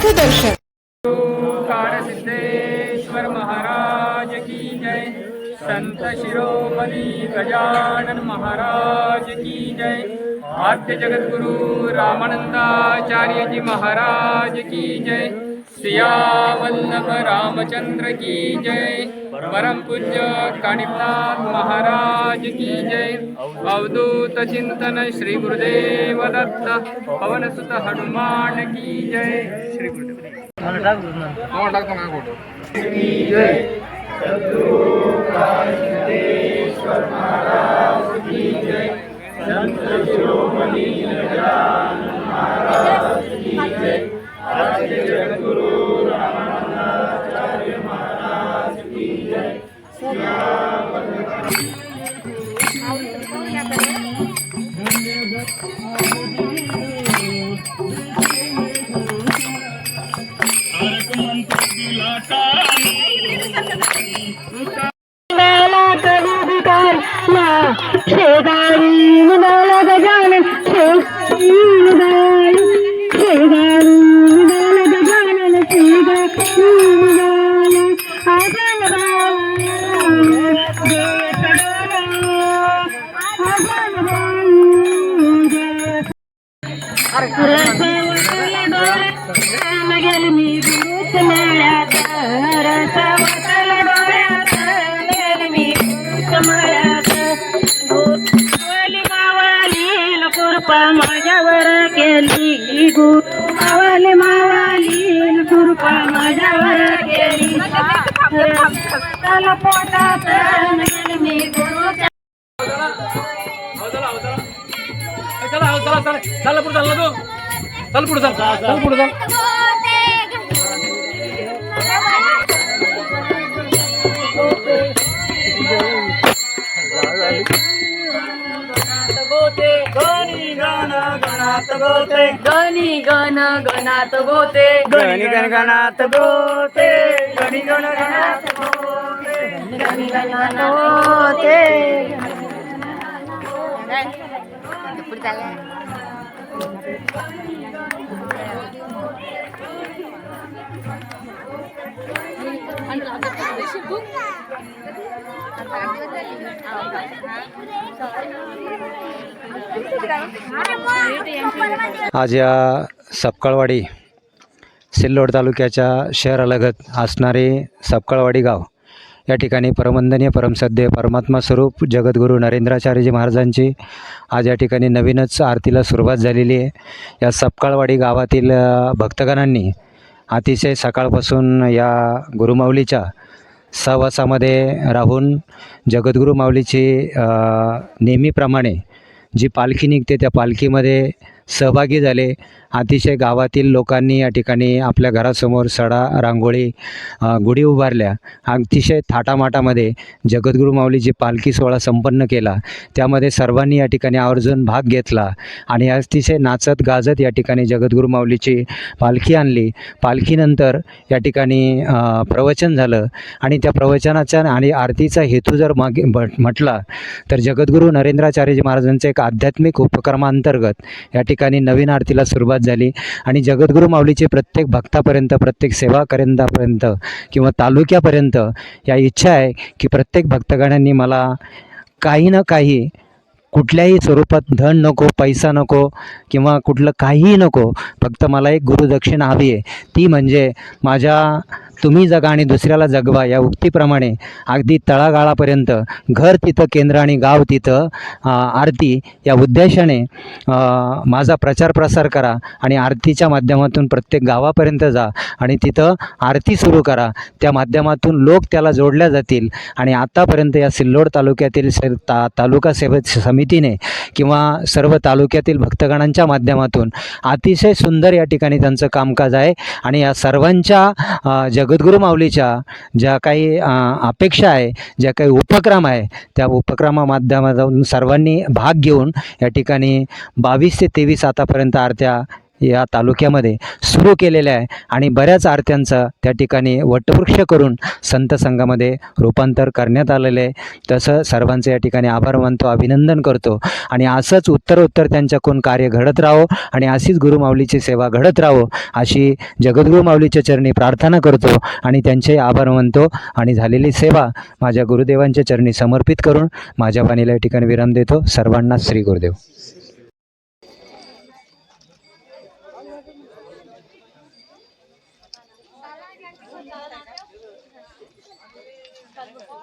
पथदर्शन। सिद्धेश्वर महाराज की जय। संत शिरोमणी गजानन महाराज की जय। आद्य जगद्गुरु रामानंदाचार्य जी महाराज की जय। सियावल्लभ रामचंद्र की जय। परम पूज्य महाराज की जय। अवधूत चिंतन श्री गुरुदेव दत्त। पवन सुत हनुमान की जय। श्री गुरुदेव। కృష్ణ శ్రీగారీగానం శ్రీగారు శ్రీగారీగానం శ్రీగారు कृपा माझ्यावर केली गुरु मावाली मावाली कृपा माझ्यावर केली रसावतल पोटात गेल मी गुरुच्या चला चला चला चला पुढे चालला तू. चल पुढे चल चल पुढे चल. गणी गण गणात गोते गणी गण गणात गोते गणी गण गणात गणी गणात गोते आज या सपकाळवाडी सिल्लोड तालुक्याच्या शहरालगत असणारे सपकाळवाडी गाव. या ठिकाणी परमंदनीय परमसद्य परमात्मा स्वरूप जगद्गुरू नरेंद्राचार्यजी महाराजांची आज या ठिकाणी नवीनच आरतीला सुरुवात झालेली आहे. या सपकाळवाडी गावातील भक्तगणांनी अतिशय सकाळपासून या गुरुमाऊलीच्या सहवासामध्ये राहून जगद्गुरू माऊलीची नेहमीप्रमाणे जी पालखी निघते त्या पालखीमध्ये सहभागी झाले. अतिशय गावातील लोकांनी या ठिकाणी आपल्या घरासमोर सडा रांगोळी गुढी उभारल्या. अतिशय थाटामाटामध्ये जगद्गुरू माऊलीची पालखी सोहळा संपन्न केला. त्यामध्ये सर्वांनी या ठिकाणी आवर्जून भाग घेतला आणि अतिशय नाचत गाजत या ठिकाणी जगद्गुरू माऊलीची पालखी आणली. पालखीनंतर या ठिकाणी प्रवचन झालं आणि त्या प्रवचनाचा आणि आरतीचा हेतू जर मागे म्हटला तर जगद्गुरू नरेंद्राचार्यजी महाराजांचं एक आध्यात्मिक उपक्रमांतर्गत या ठिकाणी ठिकाणी नवीन आरतीला सुरुवात झाली आणि जगद्गुरू माऊलीचे प्रत्येक भक्तापर्यंत प्रत्येक सेवाकर्त्यांपर्यंत किंवा तालुक्यापर्यंत या इच्छा आहे की प्रत्येक भक्तगणांनी मला काही ना काही कुठल्याही स्वरूपात धन नको पैसा नको किंवा कुठलं काहीही नको फक्त मला एक गुरुदक्षिणा हवी आहे. ती म्हणजे माझ्या तुम्ही जगा आणि दुसऱ्याला जगवा. या उक्तीप्रमाणे अगदी तळागाळापर्यंत घर तिथं केंद्र आणि गाव तिथं आरती या उद्देशाने माझा प्रचार प्रसार करा आणि आरतीच्या माध्यमातून प्रत्येक गावापर्यंत जा आणि तिथं आरती सुरू करा. त्या माध्यमातून लोक त्याला जोडल्या जातील आणि आत्तापर्यंत या सिल्लोड तालुक्यातील से ता तालुका सेवा समितीने किंवा सर्व तालुक्यातील भक्तगणांच्या माध्यमातून अतिशय सुंदर या ठिकाणी त्यांचं कामकाज आहे आणि या सर्वांच्या जग जगद्गुरू माऊलीच्या ज्या काही अपेक्षा आहे ज्या काही उपक्रम आहे त्या उपक्रमा माध्यमातून सर्वांनी भाग घेऊन या ठिकाणी बावीस ते तेवीस आतापर्यंत आरत्या या तालुक्यामध्ये सुरू केलेल्या आहे. आणि बऱ्याच आरत्यांचा त्या ठिकाणी वटवृक्ष करून संत संघामध्ये रूपांतर करण्यात आलेलं आहे. तसं सर्वांचे या ठिकाणी आभार मानतो अभिनंदन करतो. आणि असंच उत्तर उत्तर त्यांच्याकडून कार्य घडत राहो आणि अशीच गुरुमाऊलीची सेवा घडत राहो अशी जगद्गुरु माऊलीच्या चरणी प्रार्थना करतो आणि त्यांचे आभार मानतो. आणि झालेली सेवा माझ्या गुरुदेवांच्या चरणी समर्पित करून माझ्या वाणीला या ठिकाणी विराम देतो. सर्वांना श्री गुरुदेव. pas.